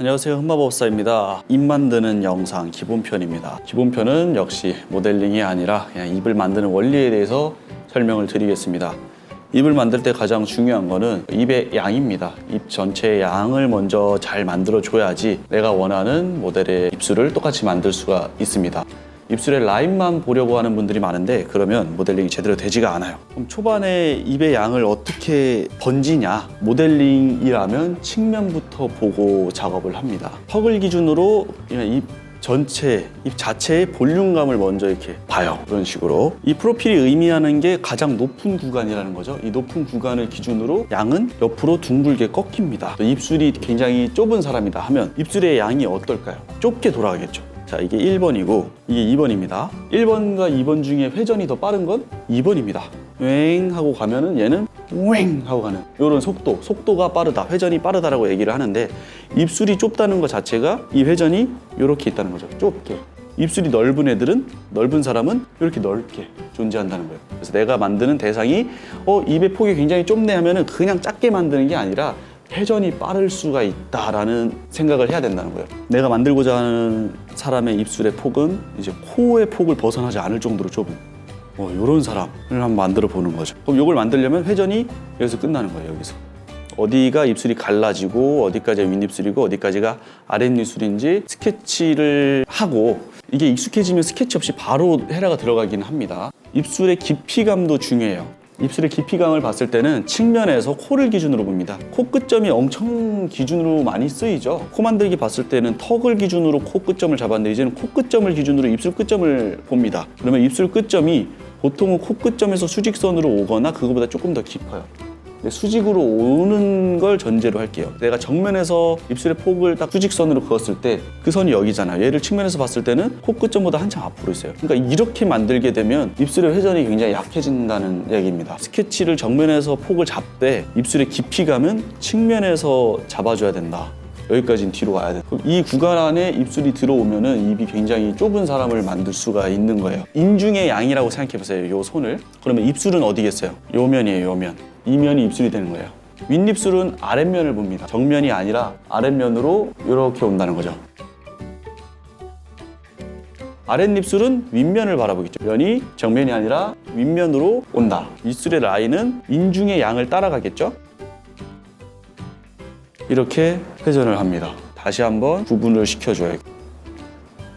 안녕하세요. 흠마법사입니다. 입 만드는 영상 기본편입니다. 기본편은 역시 모델링이 아니라 그냥 입을 만드는 원리에 대해서 설명을 드리겠습니다. 입을 만들 때 가장 중요한 거는 입의 양입니다. 입 전체의 양을 먼저 잘 만들어 줘야지 내가 원하는 모델의 입술을 똑같이 만들 수가 있습니다 입술의 라인만 보려고 하는 분들이 많은데 그러면 모델링이 제대로 되지가 않아요. 그럼 초반에 입의 양을 어떻게 번지냐? 모델링이라면 측면부터 보고 작업을 합니다. 턱을 기준으로 입 전체, 입 자체의 볼륨감을 먼저 이렇게 봐요. 이런 식으로. 이 프로필이 의미하는 게 가장 높은 구간이라는 거죠. 이 높은 구간을 기준으로 양은 옆으로 둥글게 꺾입니다. 입술이 굉장히 좁은 사람이다 하면 입술의 양이 어떨까요? 좁게 돌아가겠죠. 자, 이게 1번이고 이게 2번입니다. 1번과 2번 중에 회전이 더 빠른 건 2번입니다. 웽 하고 가면은 얘는 웽 하고 가는 이런 속도, 속도가 빠르다, 회전이 빠르다라고 얘기를 하는데 입술이 좁다는 것 자체가 이 회전이 이렇게 있다는 거죠. 좁게. 입술이 넓은 애들은 넓은 사람은 이렇게 넓게 존재한다는 거예요. 그래서 내가 만드는 대상이 어 입의 폭이 굉장히 좁네 하면은 그냥 작게 만드는 게 아니라 회전이 빠를 수가 있다라는 생각을 해야 된다는 거예요. 내가 만들고자 하는 사람의 입술의 폭은 이제 코의 폭을 벗어나지 않을 정도로 좁은 어, 이런 사람을 한번 만들어 보는 거죠. 그럼 이걸 만들려면 회전이 여기서 끝나는 거예요. 여기서 어디가 입술이 갈라지고 어디까지가 윗입술이고 어디까지가 아랫입술인지 스케치를 하고 이게 익숙해지면 스케치 없이 바로 헤라가 들어가긴 합니다. 입술의 깊이감도 중요해요. 입술의 깊이감을 봤을 때는 측면에서 코를 기준으로 봅니다. 코 끝점이 엄청 기준으로 많이 쓰이죠. 코 만들기 봤을 때는 턱을 기준으로 코 끝점을 잡았는데 이제는 코 끝점을 기준으로 입술 끝점을 봅니다. 그러면 입술 끝점이 보통은 코 끝점에서 수직선으로 오거나 그거보다 조금 더 깊어요. 근데 수직으로 오는 걸 전제로 할게요. 내가 정면에서 입술의 폭을 딱 수직선으로 그었을 때 그 선이 여기잖아요. 얘를 측면에서 봤을 때는 코 끝점보다 한참 앞으로 있어요. 그러니까 이렇게 만들게 되면 입술의 회전이 굉장히 약해진다는 얘기입니다. 스케치를 정면에서 폭을 잡되 입술의 깊이감은 측면에서 잡아줘야 된다. 여기까지는 뒤로 가야 돼. 그럼 이 구간 안에 입술이 들어오면은 입이 굉장히 좁은 사람을 만들 수가 있는 거예요. 인중의 양이라고 생각해 보세요. 요 손을. 그러면 입술은 어디겠어요? 요 면이에요. 요 면. 이 면이 입술이 되는 거예요. 윗입술은 아랫면을 봅니다. 정면이 아니라 아랫면으로 이렇게 온다는 거죠. 아랫입술은 윗면을 바라보겠죠. 면이 정면이 아니라 윗면으로 온다. 입술의 라인은 인중의 양을 따라가겠죠. 이렇게 회전을 합니다. 다시 한번 구분을 시켜줘요.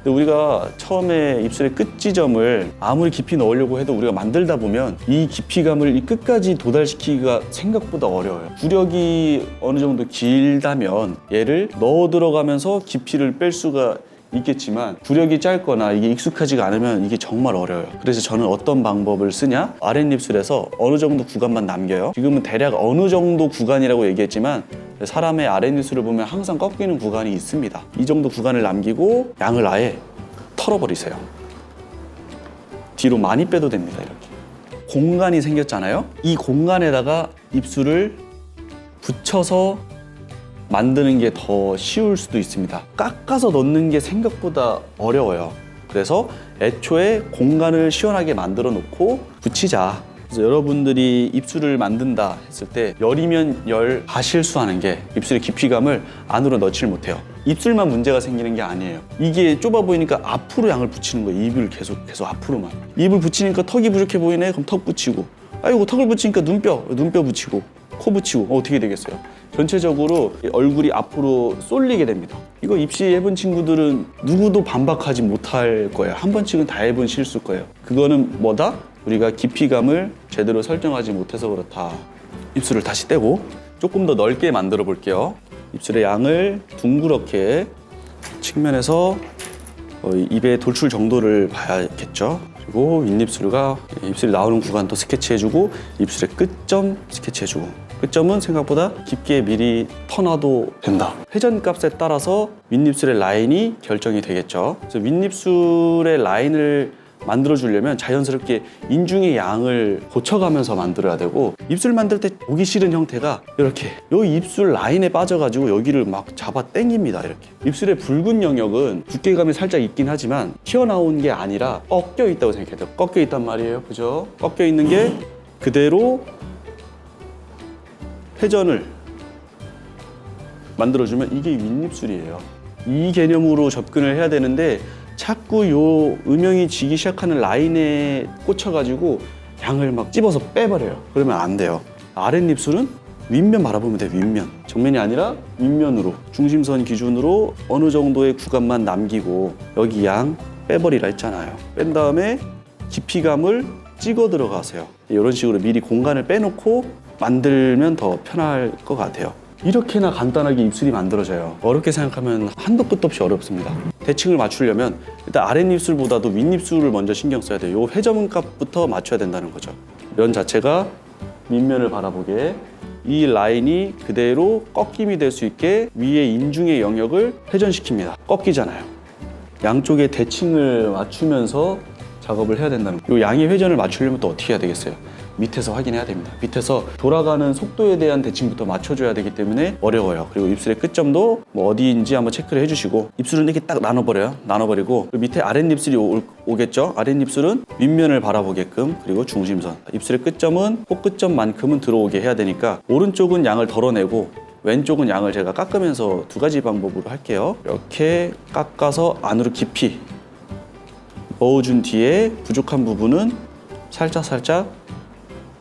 근데 우리가 처음에 입술의 끝 지점을 아무리 깊이 넣으려고 해도 우리가 만들다 보면 이 깊이감을 이 끝까지 도달시키기가 생각보다 어려워요. 구력이 어느 정도 길다면 얘를 넣어 들어가면서 깊이를 뺄 수가 있겠지만 구력이 짧거나 이게 익숙하지가 않으면 이게 정말 어려워요. 그래서 저는 어떤 방법을 쓰냐? 아랫입술에서 어느 정도 구간만 남겨요. 지금은 대략 어느 정도 구간이라고 얘기했지만 사람의 아랫입술을 보면 항상 꺾이는 구간이 있습니다. 이 정도 구간을 남기고 양을 아예 털어버리세요. 뒤로 많이 빼도 됩니다. 이렇게. 공간이 생겼잖아요. 이 공간에다가 입술을 붙여서 만드는 게 더 쉬울 수도 있습니다. 깎아서 넣는 게 생각보다 어려워요. 그래서 애초에 공간을 시원하게 만들어 놓고 붙이자. 그래서 여러분들이 입술을 만든다 했을 때 열이면 열 다 실수하는 게 입술의 깊이감을 안으로 넣질 못해요. 입술만 문제가 생기는 게 아니에요. 이게 좁아 보이니까 앞으로 양을 붙이는 거예요. 입을 계속 계속 앞으로만. 입을 붙이니까 턱이 부족해 보이네. 그럼 턱 붙이고. 아이고 턱을 붙이니까 눈뼈 눈뼈 붙이고 코 붙이고 어, 어떻게 되겠어요? 전체적으로 얼굴이 앞으로 쏠리게 됩니다. 이거 입시 해본 친구들은 누구도 반박하지 못할 거예요. 한 번씩은 다 해본 실수일 거예요. 그거는 뭐다? 우리가 깊이감을 제대로 설정하지 못해서 그렇다. 입술을 다시 떼고 조금 더 넓게 만들어 볼게요. 입술의 양을 둥그렇게 측면에서 어, 입의 돌출 정도를 봐야겠죠. 그리고 윗입술과 입술이 나오는 구간도 스케치해주고 입술의 끝점 스케치해주고 끝점은 생각보다 깊게 미리 터놔도 된다. 회전값에 따라서 윗입술의 라인이 결정이 되겠죠. 그래서 윗입술의 라인을 만들어 주려면 자연스럽게 인중의 양을 고쳐가면서 만들어야 되고 입술 만들 때 보기 싫은 형태가 이렇게 요 입술 라인에 빠져가지고 여기를 막 잡아 당깁니다 이렇게. 입술의 붉은 영역은 두께감이 살짝 있긴 하지만 튀어나온 게 아니라 꺾여 있다고 생각해야 돼요. 꺾여 있단 말이에요. 그죠? 꺾여 있는 게 그대로 회전을 만들어주면 이게 윗입술이에요. 이 개념으로 접근을 해야 되는데 자꾸 요 음영이 지기 시작하는 라인에 꽂혀가지고 양을 막 찝어서 빼버려요. 그러면 안 돼요. 아랫입술은 윗면 바라보면 돼, 윗면. 정면이 아니라 윗면으로. 중심선 기준으로 어느 정도의 구간만 남기고 여기 양 빼버리라 했잖아요. 뺀 다음에 깊이감을 찍어 들어가세요. 이런 식으로 미리 공간을 빼놓고 만들면 더 편할 것 같아요. 이렇게나 간단하게 입술이 만들어져요. 어렵게 생각하면 한도 끝도 없이 어렵습니다. 대칭을 맞추려면 일단 아랫입술보다도 윗입술을 먼저 신경 써야 돼요. 요 회전 값부터 맞춰야 된다는 거죠. 면 자체가 밑면을 바라보게 이 라인이 그대로 꺾임이 될 수 있게 위에 인중의 영역을 회전시킵니다. 꺾이잖아요. 양쪽의 대칭을 맞추면서 작업을 해야 된다는 거예요. 이 양의 회전을 맞추려면 또 어떻게 해야 되겠어요? 밑에서 확인해야 됩니다. 밑에서 돌아가는 속도에 대한 대칭부터 맞춰줘야 되기 때문에 어려워요. 그리고 입술의 끝점도 뭐 어디인지 한번 체크를 해주시고 입술은 이렇게 딱 나눠버려요. 나눠버리고 그 밑에 아랫입술이 오, 오겠죠? 아랫입술은 윗면을 바라보게끔 그리고 중심선. 입술의 끝점은 코끝점만큼은 들어오게 해야 되니까 오른쪽은 양을 덜어내고 왼쪽은 양을 제가 깎으면서 두 가지 방법으로 할게요. 이렇게 깎아서 안으로 깊이 넣어준 뒤에 부족한 부분은 살짝 살짝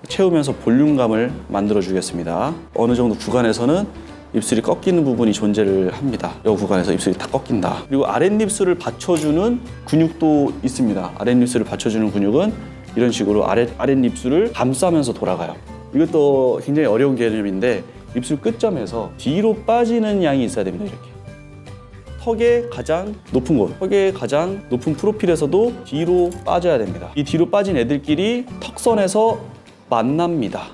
채우면서 볼륨감을 만들어 주겠습니다. 어느 정도 구간에서는 입술이 꺾이는 부분이 존재를 합니다. 이 구간에서 입술이 다 꺾인다. 그리고 아랫입술을 받쳐주는 근육도 있습니다. 아랫입술을 받쳐주는 근육은 이런 식으로 아랫, 아랫입술을 감싸면서 돌아가요. 이것도 굉장히 어려운 개념인데 입술 끝점에서 뒤로 빠지는 양이 있어야 됩니다. 이렇게. 턱의 가장 높은 곳, 턱의 가장 높은 프로필에서도 뒤로 빠져야 됩니다. 이 뒤로 빠진 애들끼리 턱선에서 만납니다.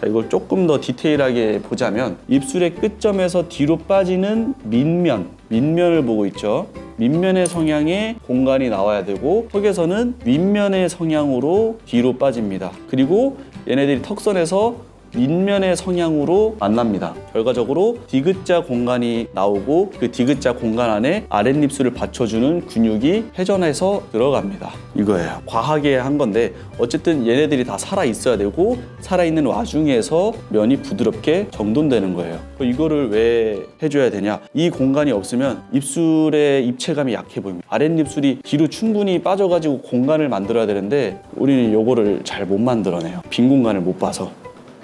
자, 이걸 조금 더 디테일하게 보자면 입술의 끝점에서 뒤로 빠지는 밑면, 밑면을 보고 있죠. 밑면의 성향의 공간이 나와야 되고 턱에서는 윗면의 성향으로 뒤로 빠집니다. 그리고 얘네들이 턱선에서 밑면의 성향으로 만납니다. 결과적으로 디귿자 공간이 나오고 그 디귿자 공간 안에 아랫입술을 받쳐주는 근육이 회전해서 들어갑니다. 이거예요. 과하게 한 건데 어쨌든 얘네들이 다 살아 있어야 되고 살아 있는 와중에서 면이 부드럽게 정돈되는 거예요. 이거를 왜 해줘야 되냐? 이 공간이 없으면 입술의 입체감이 약해 보입니다. 아랫입술이 뒤로 충분히 빠져가지고 공간을 만들어야 되는데 우리는 이거를 잘 못 만들어내요. 빈 공간을 못 봐서.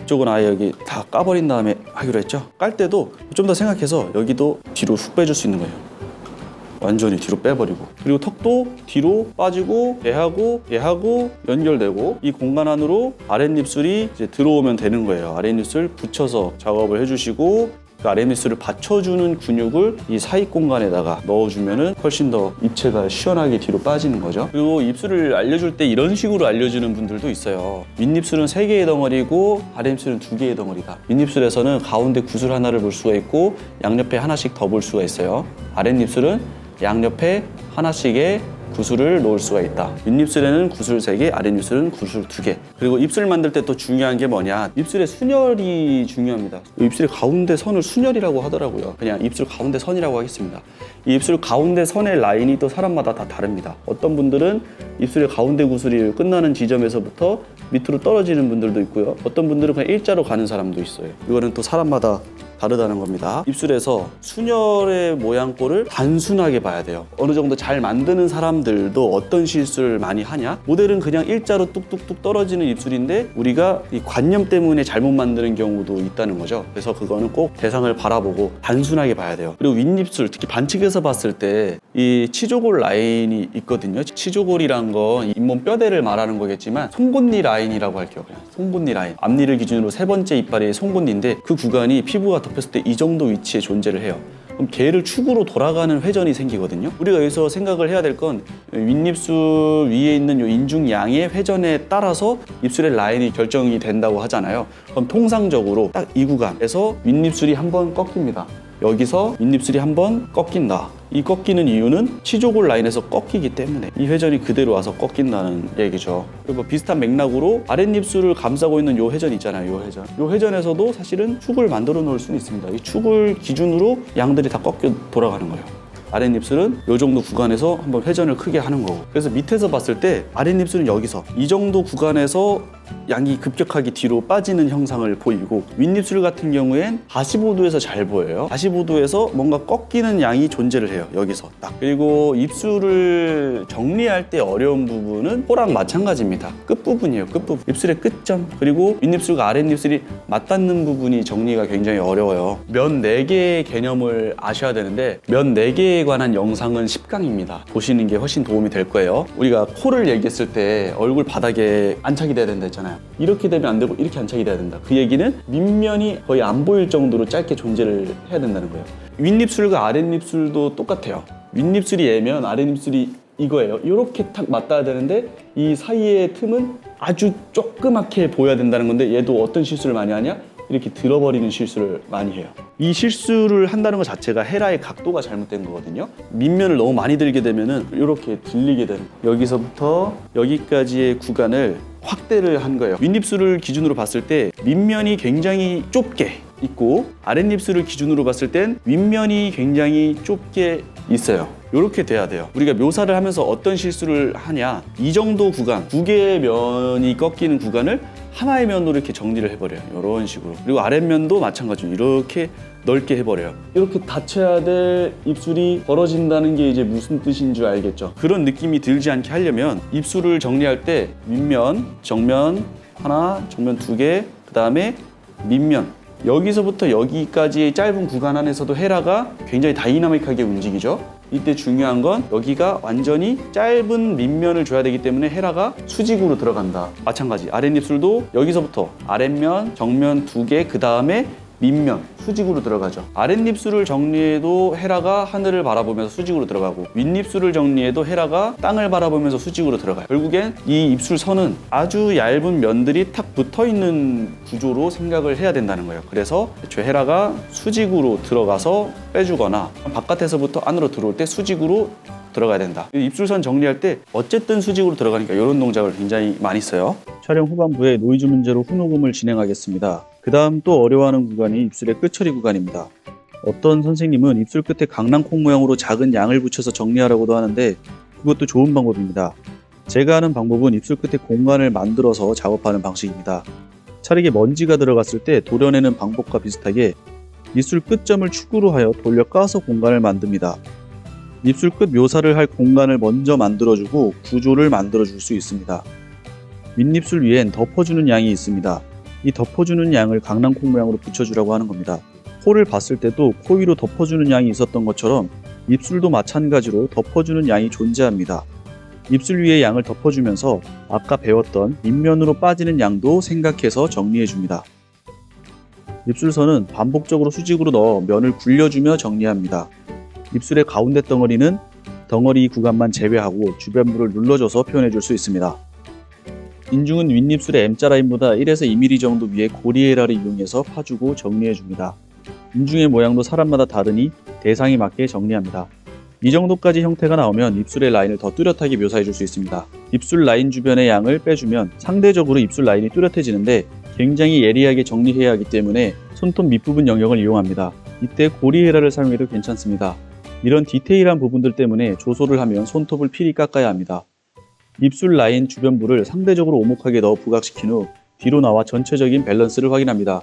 이쪽은 아예 여기 다 까버린 다음에 하기로 했죠. 깔 때도 좀 더 생각해서 여기도 뒤로 훅 빼줄 수 있는 거예요. 완전히 뒤로 빼버리고 그리고 턱도 뒤로 빠지고 얘하고 얘하고 연결되고 이 공간 안으로 아랫입술이 이제 들어오면 되는 거예요. 아랫입술 붙여서 작업을 해주시고 그 아랫입술을 받쳐주는 근육을 이 사이 공간에다가 넣어주면은 훨씬 더 입체가 시원하게 뒤로 빠지는 거죠. 그리고 입술을 알려줄 때 이런 식으로 알려주는 분들도 있어요. 윗입술은 세 개의 덩어리고 아랫입술은 두 개의 덩어리다. 윗입술에서는 가운데 구슬 하나를 볼 수가 있고 양옆에 하나씩 더 볼 수가 있어요. 아랫입술은 양옆에 하나씩의 구슬을 놓을 수가 있다. 윗입술에는 구슬 3개, 아랫입술은 구슬 2개. 그리고 입술 만들 때 또 중요한 게 뭐냐? 입술의 순열이 중요합니다. 입술의 가운데 선을 순열이라고 하더라고요. 그냥 입술 가운데 선이라고 하겠습니다. 이 입술 가운데 선의 라인이 또 사람마다 다 다릅니다. 어떤 분들은 입술의 가운데 구슬이 끝나는 지점에서부터 밑으로 떨어지는 분들도 있고요. 어떤 분들은 그냥 일자로 가는 사람도 있어요. 이거는 또 사람마다 다르다는 겁니다. 입술에서 순열의 모양꼴을 단순하게 봐야 돼요. 어느 정도 잘 만드는 사람들도 어떤 실수를 많이 하냐? 모델은 그냥 일자로 뚝뚝뚝 떨어지는 입술인데 우리가 이 관념 때문에 잘못 만드는 경우도 있다는 거죠. 그래서 그거는 꼭 대상을 바라보고 단순하게 봐야 돼요. 그리고 윗입술 특히 반측에서 봤을 때 이 치조골 라인이 있거든요. 치조골이란 건 잇몸 뼈대를 말하는 거겠지만 송곳니 라인이라고 할게요. 그냥 송곳니 라인. 앞니를 기준으로 세 번째 이빨이 송곳니인데 그 구간이 피부가 덮였을 때 이 정도 위치에 존재를 해요. 그럼 걔를 축으로 돌아가는 회전이 생기거든요. 우리가 여기서 생각을 해야 될 건 윗입술 위에 있는 요 인중 양의 회전에 따라서 입술의 라인이 결정이 된다고 하잖아요. 그럼 통상적으로 딱 이 구간에서 윗입술이 한번 꺾입니다. 여기서 윗입술이 한번 꺾인다. 이 꺾이는 이유는 치조골 라인에서 꺾이기 때문에 이 회전이 그대로 와서 꺾인다는 얘기죠. 그리고 비슷한 맥락으로 아랫입술을 감싸고 있는 요 회전 있잖아요. 요 회전. 요 회전에서도 사실은 축을 만들어 놓을 수는 있습니다. 이 축을 기준으로 양들이 다 꺾여 돌아가는 거예요. 아랫입술은 요 정도 구간에서 한번 회전을 크게 하는 거고 그래서 밑에서 봤을 때 아랫입술은 여기서 이 정도 구간에서 양이 급격하게 뒤로 빠지는 형상을 보이고 윗입술 같은 경우엔 45도에서 잘 보여요. 45도에서 뭔가 꺾이는 양이 존재를 해요. 여기서 딱. 그리고 입술을 정리할 때 어려운 부분은 코랑 마찬가지입니다. 끝부분이에요. 끝부분. 입술의 끝점. 그리고 윗입술과 아랫입술이 맞닿는 부분이 정리가 굉장히 어려워요. 면 4개의 개념을 아셔야 되는데 면 4개 에 관한 영상은 10강입니다. 보시는 게 훨씬 도움이 될 거예요. 우리가 코를 얘기했을 때 얼굴 바닥에 안착이 돼야 된다 했잖아요. 이렇게 되면 안 되고 이렇게 안착이 돼야 된다. 그 얘기는 밑면이 거의 안 보일 정도로 짧게 존재를 해야 된다는 거예요. 윗입술과 아랫입술도 똑같아요. 윗입술이 얘면 아랫입술이 이거예요. 이렇게 탁 맞닿아야 되는데 이 사이의 틈은 아주 조그맣게 보여야 된다는 건데 얘도 어떤 실수를 많이 하냐? 이렇게 들어버리는 실수를 많이 해요. 이 실수를 한다는 것 자체가 헤라의 각도가 잘못된 거거든요. 밑면을 너무 많이 들게 되면은 이렇게 들리게 되는 거예요. 여기서부터 여기까지의 구간을 확대를 한 거예요. 윗입술을 기준으로 봤을 때 밑면이 굉장히 좁게 있고 아랫입술을 기준으로 봤을 땐 윗면이 굉장히 좁게 있어요. 이렇게 돼야 돼요. 우리가 묘사를 하면서 어떤 실수를 하냐. 이 정도 구간, 두 개의 면이 꺾이는 구간을 하나의 면으로 이렇게 정리를 해버려요. 이런 식으로. 그리고 아랫면도 마찬가지로 이렇게 넓게 해버려요. 이렇게 닫혀야 될 입술이 벌어진다는 게 이제 무슨 뜻인 줄 알겠죠. 그런 느낌이 들지 않게 하려면 입술을 정리할 때 윗면, 정면 하나, 정면 두 개, 그 다음에 밑면. 여기서부터 여기까지의 짧은 구간 안에서도 헤라가 굉장히 다이나믹하게 움직이죠. 이때 중요한 건 여기가 완전히 짧은 밑면을 줘야 되기 때문에 헤라가 수직으로 들어간다. 마찬가지 아랫입술도 여기서부터 아랫면, 정면 두 개, 그 다음에 밑면 수직으로 들어가죠. 아랫입술을 정리해도 헤라가 하늘을 바라보면서 수직으로 들어가고 윗입술을 정리해도 헤라가 땅을 바라보면서 수직으로 들어가요. 결국엔 이 입술 선은 아주 얇은 면들이 탁 붙어 있는 구조로 생각을 해야 된다는 거예요. 그래서 애초에 헤라가 수직으로 들어가서 빼주거나 바깥에서부터 안으로 들어올 때 수직으로 들어가야 된다. 입술선 정리할 때 어쨌든 수직으로 들어가니까 이런 동작을 굉장히 많이 써요. 촬영 후반부에 노이즈 문제로 후녹음을 진행하겠습니다. 그 다음 또 어려워하는 구간이 입술의 끝처리 구간입니다. 어떤 선생님은 입술 끝에 강낭콩 모양으로 작은 양을 붙여서 정리하라고도 하는데 그것도 좋은 방법입니다. 제가 하는 방법은 입술 끝에 공간을 만들어서 작업하는 방식입니다. 차르게 먼지가 들어갔을 때 도려내는 방법과 비슷하게 입술 끝점을 축으로 하여 돌려 까서 공간을 만듭니다. 입술 끝 묘사를 할 공간을 먼저 만들어주고 구조를 만들어줄 수 있습니다. 윗입술 위엔 덮어주는 양이 있습니다. 이 덮어주는 양을 강낭콩 모양으로 붙여주라고 하는 겁니다. 코를 봤을 때도 코 위로 덮어주는 양이 있었던 것처럼 입술도 마찬가지로 덮어주는 양이 존재합니다. 입술 위에 양을 덮어주면서 아까 배웠던 밑면으로 빠지는 양도 생각해서 정리해줍니다. 입술선은 반복적으로 수직으로 넣어 면을 굴려주며 정리합니다. 입술의 가운데 덩어리는 덩어리 구간만 제외하고 주변부를 눌러줘서 표현해 줄 수 있습니다. 인중은 윗입술의 M자 라인보다 1에서 2mm 정도 위에 고리에라를 이용해서 파주고 정리해 줍니다. 인중의 모양도 사람마다 다르니 대상에 맞게 정리합니다. 이 정도까지 형태가 나오면 입술의 라인을 더 뚜렷하게 묘사해 줄 수 있습니다. 입술 라인 주변의 양을 빼주면 상대적으로 입술 라인이 뚜렷해지는데 굉장히 예리하게 정리해야 하기 때문에 손톱 밑부분 영역을 이용합니다. 이때 고리헤라를 사용해도 괜찮습니다. 이런 디테일한 부분들 때문에 조소를 하면 손톱을 필히 깎아야 합니다. 입술 라인 주변부를 상대적으로 오목하게 넣어 부각시킨 후 뒤로 나와 전체적인 밸런스를 확인합니다.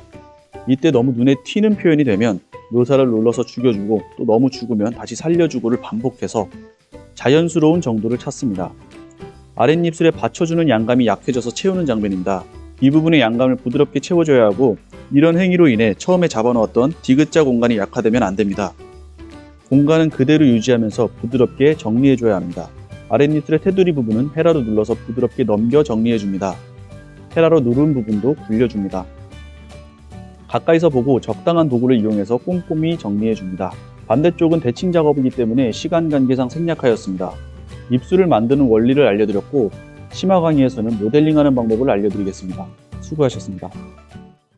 이때 너무 눈에 튀는 표현이 되면 묘사를 눌러서 죽여주고 또 너무 죽으면 다시 살려주고를 반복해서 자연스러운 정도를 찾습니다. 아랫입술에 받쳐주는 양감이 약해져서 채우는 장면입니다. 이 부분의 양감을 부드럽게 채워줘야 하고 이런 행위로 인해 처음에 잡아놓았던 디귿자 공간이 약화되면 안 됩니다. 공간은 그대로 유지하면서 부드럽게 정리해줘야 합니다. 아랫입술의 테두리 부분은 헤라로 눌러서 부드럽게 넘겨 정리해줍니다. 헤라로 누른 부분도 굴려줍니다. 가까이서 보고 적당한 도구를 이용해서 꼼꼼히 정리해줍니다. 반대쪽은 대칭 작업이기 때문에 시간 관계상 생략하였습니다. 입술을 만드는 원리를 알려드렸고 심화 강의에서는 모델링하는 방법을 알려드리겠습니다. 수고하셨습니다.